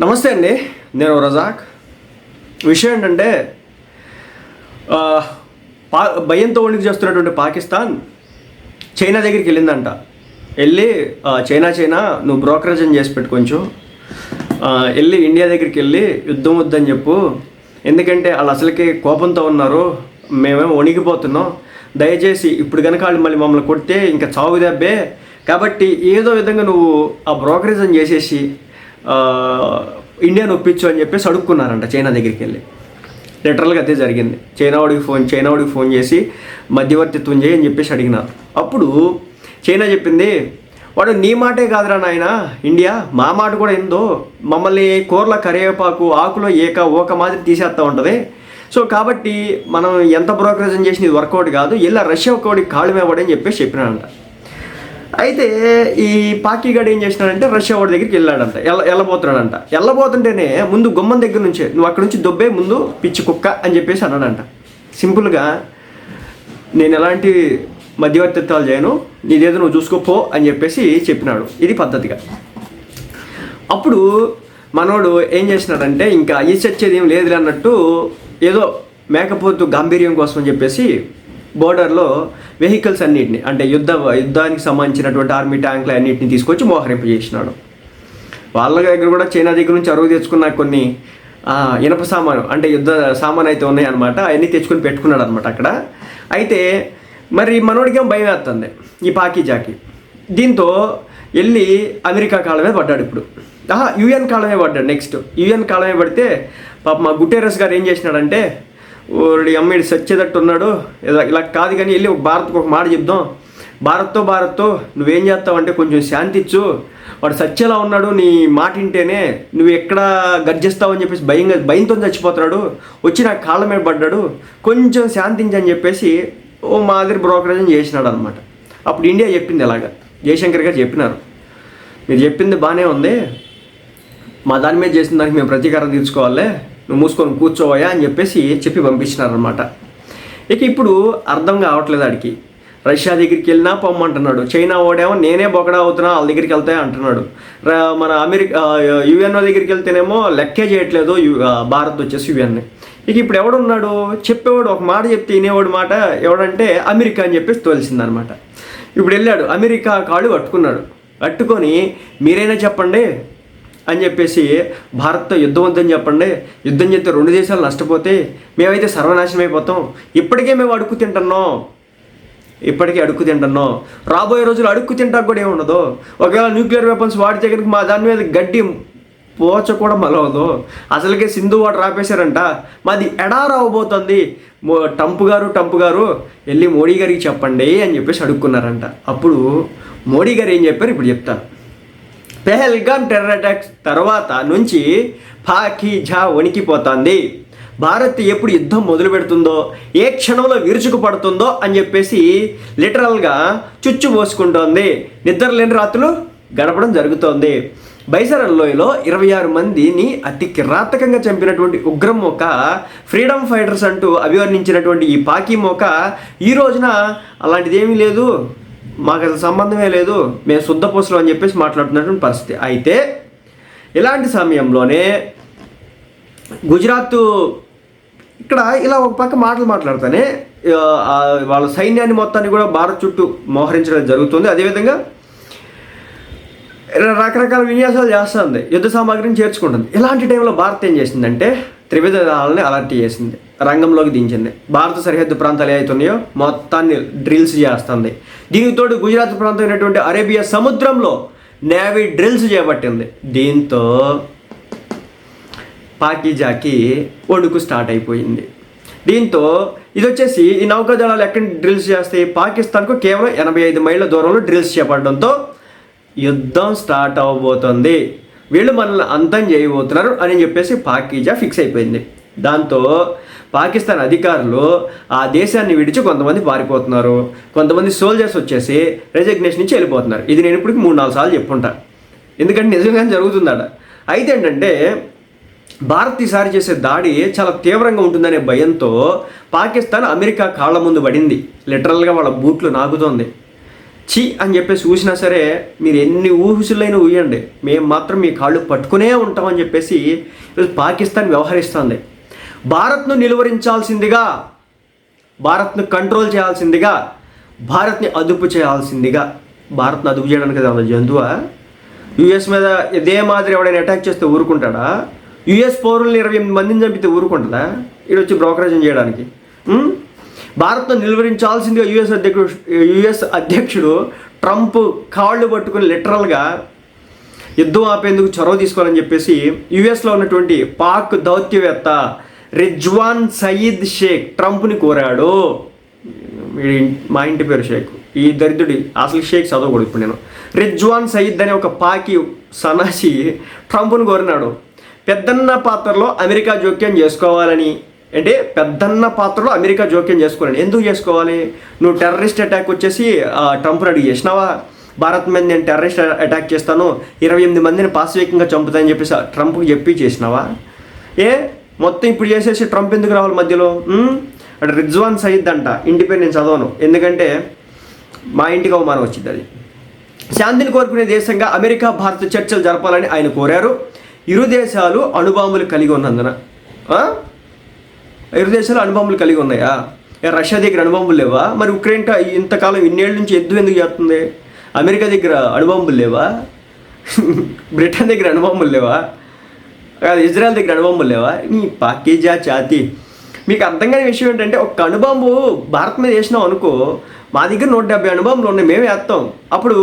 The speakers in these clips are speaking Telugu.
నమస్తే అండి నేను రజాక్. విషయం ఏంటంటే పా భయంతో వణికి చేస్తున్నటువంటి పాకిస్తాన్ చైనా దగ్గరికి వెళ్ళిందంట. వెళ్ళి చైనా చైనా నువ్వు బ్రోకరేజ్ అని చేసి పెట్టు కొంచెం. వెళ్ళి ఇండియా దగ్గరికి వెళ్ళి యుద్ధం వద్దని చెప్పు. ఎందుకంటే వాళ్ళు అసలుకి కోపంతో ఉన్నారు. మేమేమో వణిగిపోతున్నాం. దయచేసి ఇప్పుడు కనుక వాళ్ళు మళ్ళీ మమ్మల్ని కొడితే ఇంకా చావు దెబ్బే. కాబట్టి ఏదో విధంగా నువ్వు ఆ బ్రోకరేజ్ అని చేసేసి ఇండియా ఒప్పించు అని చెప్పేసి అడుక్కున్నారంట చైనా దగ్గరికి వెళ్ళి లిటరల్గా అదే జరిగింది. చైనా వాడికి ఫోన్ చైనా వాడికి ఫోన్ చేసి మధ్యవర్తిత్వం చేయి అని చెప్పేసి అడిగినారు అప్పుడు చైనా చెప్పింది వాడు నీ మాటే కాదురా నాయన ఇండియా మా మాట కూడా ఏందో మమ్మల్ని కూరల కరివేపాకు ఆకులో ఏక ఓక మాదిరి తీసేస్తూ ఉంటుంది. సో కాబట్టి మనం ఎంత బ్రోకరేజన్ చేసిన ఇది వర్కౌట్ కాదు ఇలా రష్యా ఒకటి కాళ్ళు మీద చెప్పేసి చెప్పినానంట అయితే ఈ పాకిగాడు ఏం చేసినాడంటే రష్యా వాడి దగ్గరికి వెళ్ళాడంట. ఎల్ల వెళ్ళబోతున్నాడంట వెళ్ళబోతుంటేనే ముందు గుమ్మం దగ్గర నుంచే నువ్వు అక్కడ నుంచి దొబ్బే ముందు పిచ్చి కుక్క అని చెప్పేసి అన్నాడంట. సింపుల్గా నేను ఎలాంటి మధ్యవర్తిత్వాలు చేయను నీదేదో నువ్వు చూసుకోపో అని చెప్పేసి చెప్పినాడు. ఇది పద్ధతిగా. అప్పుడు మనోడు ఏం చేసినాడంటే ఇంకా ఈ చచ్చేది ఏం లేదులే అన్నట్టు ఏదో మేకపోతు గాంభీర్యం కోసం అని చెప్పేసి బోర్డర్లో వెహికల్స్ అన్నిటిని అంటే యుద్ధ యుద్ధానికి సంబంధించినటువంటి ఆర్మీ ట్యాంకులు అన్నిటిని తీసుకొచ్చి మోహరింప చేసినాడు వాళ్ళ దగ్గర కూడా చైనా దగ్గర నుంచి అరువు తెచ్చుకున్న కొన్ని ఇనప సామాను అంటే యుద్ధ సామాన్ అయితే ఉన్నాయన్నమాట అవన్నీ తెచ్చుకొని పెట్టుకున్నాడు అనమాట అక్కడ. అయితే మరి మనోడికేం భయం వేస్తుంది ఈ పాకీజాకి. దీంతో వెళ్ళి అమెరికా కాలమే పడ్డాడు ఇప్పుడు. ఆహా యుఎన్ కాలమే పడ్డాడు నెక్స్ట్. యుఎన్ కాలమే పడితే పాప మా గుటేరస్ గారు ఏం చేసినాడంటే ఓడి అమ్మాయి సచ్చేటట్టు ఉన్నాడు ఇలా ఇలా కాదు కానీ వెళ్ళి ఒక ఒక మాట చెప్దాం. భారత్తో భారత్తో నువ్వేం చేస్తావంటే కొంచెం శాంతిచ్చు వాడు సచ్చేలా ఉన్నాడు నీ మాట వింటేనే నువ్వు ఎక్కడ గర్జిస్తావు అని చెప్పేసి భయంగా భయంతో చచ్చిపోతున్నాడు. వచ్చి నా కాళ్ళ మీద పడ్డాడు. కొంచెం శాంతించని చెప్పేసి ఓ మాదిరి బ్రోకరేజ్ చేసినాడు అనమాట అప్పుడు ఇండియా చెప్పింది ఎలాగ? జయశంకర్ గారు చెప్పినారు. మీరు చెప్పింది బాగానే ఉంది. మా దాని మీద చేసిన దానికి మేము ప్రతీకారం తీర్చుకోవాలి. నువ్వు మూసుకొని కూర్చోవయా అని చెప్పేసి చెప్పి పంపించినారనమాట ఇక ఇప్పుడు అర్థం కావట్లేదు ఆడికి. రష్యా దగ్గరికి వెళ్ళినా పొమ్మంటున్నాడు. చైనా ఓడేమో నేనే బొకడా అవుతున్నా వాళ్ళ దగ్గరికి వెళ్తాయి అంటున్నాడు. మన అమెరికా యుఎన్ఓ దగ్గరికి వెళ్తేనేమో లెక్కే చేయట్లేదు యు- భారత్ వచ్చేసి యుఎన్ ఇక ఇప్పుడు ఎవడున్నాడు? చెప్పేవాడు ఒక మాట చెప్తే వినేవాడు మాట ఎవడంటే అమెరికా అని చెప్పేసి తోలిసిందనమాట ఇప్పుడు వెళ్ళాడు అమెరికా కాళ్ళు కట్టుకున్నాడు కట్టుకొని మీరైనా చెప్పండి అని చెప్పేసి భారత్తో యుద్ధం వద్దని చెప్పండి. యుద్ధం చేస్తే రెండు దేశాలు నష్టపోతే మేమైతే సర్వనాశనం అయిపోతాం. ఇప్పటికే మేము అడుక్కు తింటున్నాం. ఇప్పటికే అడుక్కు తింటున్నాం. రాబోయే రోజులు అడుక్కు తింటాక కూడా ఏముండదు. ఒకవేళ న్యూక్లియర్ వెపన్స్ వాడితే కనుక మా దాని మీద గడ్డి పోచ కూడా మలవదు అసలుకే సింధు వాటర్ ఆపేశారంట. మాది ఎడారు అవ్వబోతుంది టంపు గారు టంపు గారు వెళ్ళి మోడీ గారికి చెప్పండి అని చెప్పేసి అడుక్కున్నారంట. అప్పుడు మోడీ గారు ఏం చెప్పారు? ఇప్పుడు చెప్తాను. పెహల్గామ్ టెర్రర్ అటాక్స్ తర్వాత నుంచి పాకీజా వణికిపోతుంది. భారత్ ఎప్పుడు యుద్ధం మొదలు పెడుతుందో ఏ క్షణంలో విరుచుకు పడుతుందో అని చెప్పేసి లిటరల్గా చుచ్చు పోసుకుంటోంది నిద్ర లేని రాత్రులు గడపడం జరుగుతోంది. బైసరల్ లోయలో ఇరవై ఆరు మందిని అతి కిరాతకంగా చంపినటువంటి ఉగ్రం మోక ఫ్రీడమ్ ఫైటర్స్ అంటూ అభివర్ణించినటువంటి ఈ పాకీ మోక ఈ రోజున అలాంటిదేమీ లేదు. మాకు అసలు సంబంధమే లేదు. మేము శుద్ధ పూసలు అని చెప్పేసి మాట్లాడుతున్నటువంటి పరిస్థితి. అయితే ఇలాంటి సమయంలోనే గుజరాత్ ఇక్కడ ఇలా ఒక పక్క మాటలు మాట్లాడతానే వాళ్ళ సైన్యాన్ని మొత్తాన్ని కూడా భారత్ చుట్టూ మోహరించడం జరుగుతుంది. అదేవిధంగా రకరకాల విన్యాసాలు చేస్తుంది యుద్ధ సామాగ్రిని చేర్చుకుంటుంది. ఇలాంటి టైంలో భారత్ ఏం చేసిందంటే త్రివిధ దళాలని అలర్ట్ చేసింది. రంగంలోకి దించింది. భారత సరిహద్దు ప్రాంతాలు ఏవైతున్నాయో మొత్తాన్ని డ్రిల్స్ చేస్తుంది. దీనికి తోడు గుజరాత్ ప్రాంతం అయినటువంటి అరేబియా సముద్రంలో నేవీ డ్రిల్స్ చేపట్టింది. దీంతో పాకిజాకి ఒడుకు స్టార్ట్ అయిపోయింది. దీంతో ఇది వచ్చేసి ఈ నౌకాదళాలు ఎక్కడ డ్రిల్స్ చేస్తాయి? పాకిస్తాన్కు కేవలం ఎనభై ఐదు మైళ్ళ దూరంలో డ్రిల్స్ చేపట్టడంతో యుద్ధం స్టార్ట్ అవ్వబోతోంది వీళ్ళు మనల్ని అంతం చేయబోతున్నారు అని చెప్పేసి పాకిజా ఫిక్స్ అయిపోయింది. దాంతో పాకిస్తాన్ అధికారులు ఆ దేశాన్ని విడిచి కొంతమంది పారిపోతున్నారు. కొంతమంది సోల్జర్స్ వచ్చేసి రెజిగ్నేషన్ నుంచి వెళ్ళిపోతున్నారు. ఇది నేను ఇప్పటికి మూడు నాలుగు సార్లు చెప్పుంటా. ఎందుకంటే నిజంగానే జరుగుతుందట. అయితే ఏంటంటే భారత్ ఈసారి చేసే దాడి చాలా తీవ్రంగా ఉంటుందనే భయంతో పాకిస్తాన్ అమెరికా కాళ్ళ ముందు పడింది. లిటరల్గా వాళ్ళ బూట్లు నాకుతోంది చి అని చెప్పేసి ఊసినా సరే మీరు ఎన్ని ఊహుసులైనా ఊయండి. మేము మాత్రం మీ కాళ్ళు పట్టుకునే ఉంటామని చెప్పేసి ఈరోజు పాకిస్తాన్ వ్యవహరిస్తుంది. భారత్ను నిలువరించాల్సిందిగా భారత్ను కంట్రోల్ చేయాల్సిందిగా భారత్ని అదుపు చేయాల్సిందిగా భారత్ను అదుపు చేయడానికి ఏమన్నా జంతువా? యుఎస్ మీద ఇదే మాదిరి ఎవడైనా అటాక్ చేస్తే ఊరుకుంటాడా? యుఎస్ పౌరుల్ని ఇరవై ఎనిమిది మందిని చంపితే ఊరుకుంటుందా? ఇది వచ్చి బ్రోకరేజం చేయడానికి. భారత్ను నిలువరించాల్సిందిగా యుఎస్ అధ్యక్షుడు యుఎస్ అధ్యక్షుడు ట్రంప్ కాళ్ళు పట్టుకుని లిటరల్గా యుద్ధం ఆపేందుకు చొరవ తీసుకోవాలని చెప్పేసి యుఎస్లో ఉన్నటువంటి పాక్ దౌత్యవేత్త రిజ్వాన్ సయీద్ షేక్ ట్రంప్ని కోరాడు. మా ఇంటి పేరు షేక్. ఈ దరిద్రుడి అసలు షేక్ చదవకూడదు ఇప్పుడు నేను. రిజ్వాన్ సయీద్ అనే ఒక పాకి సనాసి ట్రంప్ను కోరినాడు. పెద్దన్న పాత్రలో అమెరికా జోక్యం చేసుకోవాలని అంటే పెద్దన్న పాత్రలో అమెరికా జోక్యం చేసుకోవాలని ఎందుకు చేసుకోవాలి? నువ్వు టెర్రరిస్ట్ అటాక్ వచ్చేసి ఆ, ట్రంప్ని అడిగి చేసినావా? భారత్ మీద నేను టెర్రరిస్ట్ అటాక్ చేస్తాను ఇరవై ఎనిమిది మందిని పాశవికంగా చంపుతానని చెప్పేసి ట్రంప్కి చెప్పి చేసినావా? ఏ? మొత్తం ఇప్పుడు చేసేసి ట్రంప్ ఎందుకు రావాలి మధ్యలో? అంటే అటు రిజ్వాన్ సయీద్ అంట ఇంటిపై నేను చదవను. ఎందుకంటే మా ఇంటికి అవమానం వచ్చింది అది. శాంతిని కోరుకునే దేశంగా అమెరికా భారత చర్చలు జరపాలని ఆయన కోరారు. ఇరు దేశాలు అణుబాంబులు కలిగి ఉన్నందున. ఇరు దేశాలు అణుబాంబులు కలిగి ఉన్నాయా? ఏ రష్యా దగ్గర అణుబాంబులు లేవా? మరి ఉక్రెయిన్ ఇంతకాలం ఇన్నేళ్ళ నుంచి ఎద్దు ఎందుకు చేస్తుంది అమెరికా దగ్గర అణుబాంబులు లేవా? బ్రిటన్ దగ్గర అణుబాంబులు లేవా? ఇజ్రాయెల్ దగ్గర అణుబాంబులు లేవా? నీ పాకీజా ఛాతి. మీకు అర్థం కాని విషయం ఏంటంటే ఒక అణుబాంబు భారత్ మీద వేసినాం అనుకో మా దగ్గర నూట డెబ్బై అణుబాంబులు ఉన్నాయి మేమే వేస్తాం. అప్పుడు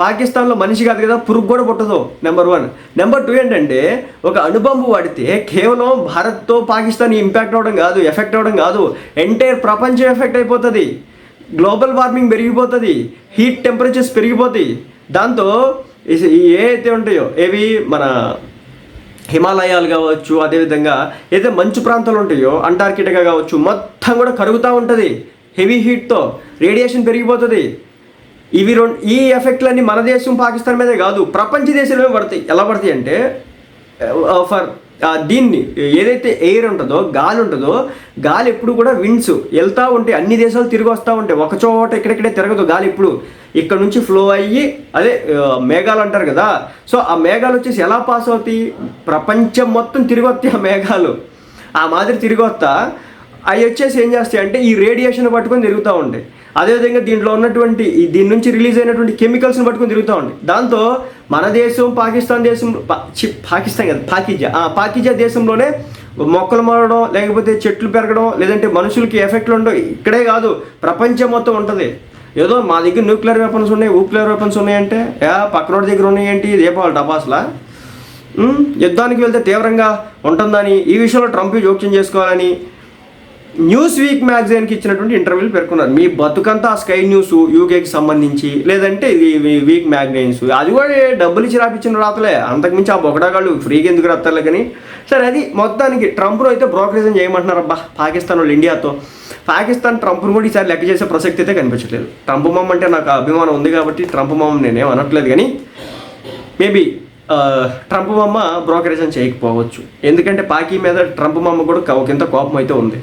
పాకిస్తాన్లో మనిషి కాదు కదా పురుగు కూడా పుట్టదు నెంబర్ వన్ నెంబర్ టూ ఏంటంటే ఒక అణుబాంబు వాడితే కేవలం భారత్తో పాకిస్తాన్ ఇంపాక్ట్ అవ్వడం కాదు ఎఫెక్ట్ అవ్వడం కాదు. ఎంటైర్ ప్రపంచం ఎఫెక్ట్ అయిపోతుంది. గ్లోబల్ వార్మింగ్ పెరిగిపోతుంది. హీట్ టెంపరేచర్స్ పెరిగిపోతాయి. దాంతో ఏ అయితే ఉంటాయో ఏవి? మన హిమాలయాలు కావచ్చు అదేవిధంగా ఏదైతే మంచు ప్రాంతాలు ఉంటాయో అంటార్కిటికా కావచ్చు మొత్తం కూడా కరుగుతూ ఉంటుంది. హెవీ హీట్తో రేడియేషన్ పెరిగిపోతుంది. ఇవి రెండు ఈ ఎఫెక్ట్లన్నీ మన దేశం పాకిస్తాన్ మీదే కాదు ప్రపంచ దేశాలమే పడతాయి. ఎలా పడతాయి అంటే uh, ఫర్ దీన్ని ఏదైతే ఎయిర్ ఉంటుందో గాలి ఉంటుందో గాలి ఎప్పుడు కూడా విండ్స్ వెళ్తూ ఉంటాయి అన్ని దేశాలు తిరిగి వస్తూ ఉంటాయి ఒక చోట ఇక్కడిక్కడే తిరగదు గాలి ఇప్పుడు ఇక్కడ నుంచి ఫ్లో అయ్యి అదే మేఘాలు అంటారు కదా. సో ఆ మేఘాలు వచ్చేసి ఎలా పాస్ అవుతాయి? ప్రపంచం మొత్తం తిరిగి వస్తాయి ఆ మేఘాలు. ఆ మాదిరి తిరిగి వస్తా. అవి వచ్చేసి ఏం చేస్తాయి అంటే ఈ రేడియేషన్ పట్టుకొని తిరుగుతూ ఉంటాయి. అదేవిధంగా దీంట్లో ఉన్నటువంటి దీని నుంచి రిలీజ్ అయినటువంటి కెమికల్స్ని పట్టుకొని తిరుగుతూ ఉంటాయి దాంతో మన దేశం పాకిస్తాన్ దేశం పా- చి, పాకిస్తాన్ కదా పాకిజా పాకిజా దేశంలోనే మొక్కలు మారడం లేకపోతే చెట్లు పెరగడం లేదంటే మనుషులకి ఎఫెక్ట్లు ఉండవు ఇక్కడే కాదు ప్రపంచం మొత్తం ఉంటుంది. ఏదో మా దగ్గర న్యూక్లియర్ వెపన్స్ ఉన్నాయి న్యూక్లియర్ వెపన్స్ ఉన్నాయంటే ఏ పక్కనోడి దగ్గర ఉన్నాయంటే దీపావళి డబాస్లా యుద్ధానికి వెళ్తే తీవ్రంగా ఉంటుందని ఈ విషయంలో ట్రంప్ జోక్యం చేసుకోవాలని న్యూస్ వీక్ మ్యాగజైన్కి ఇచ్చినటువంటి ఇంటర్వ్యూలు పేర్కొన్నారు. మీ బతుకంతా ఆ స్కై న్యూస్ యూకేకి సంబంధించి లేదంటే ఇది వీక్ మ్యాగజైన్స్ అది కూడా డబ్బులు ఇచ్చి రాపించిన రాతలే. అంతకుమించి ఆ బొగడాగాళ్ళు ఫ్రీగా ఎందుకు రాస్తారులే కానీ. సరే అది మొత్తానికి ట్రంప్ను అయితే బ్రోకరేజం చేయమంటున్నారు అబ్బా పాకిస్తాన్ వాళ్ళు ఇండియాతో పాకిస్తాన్ ట్రంప్ను కూడా ఈసారి లెక్క చేసే ప్రసక్తి అయితే కనిపించట్లేదు. ట్రంప్ మామ అంటే నాకు అభిమానం ఉంది కాబట్టి ట్రంప్ మామ నేనేం అనట్లేదు కానీ మేబీ ట్రంప్ మామ బ్రోకరేజం చేయకపోవచ్చు. ఎందుకంటే పాకి మీద ట్రంప్ మామ కూడా ఒక ఇంత కోపం అయితే ఉంది.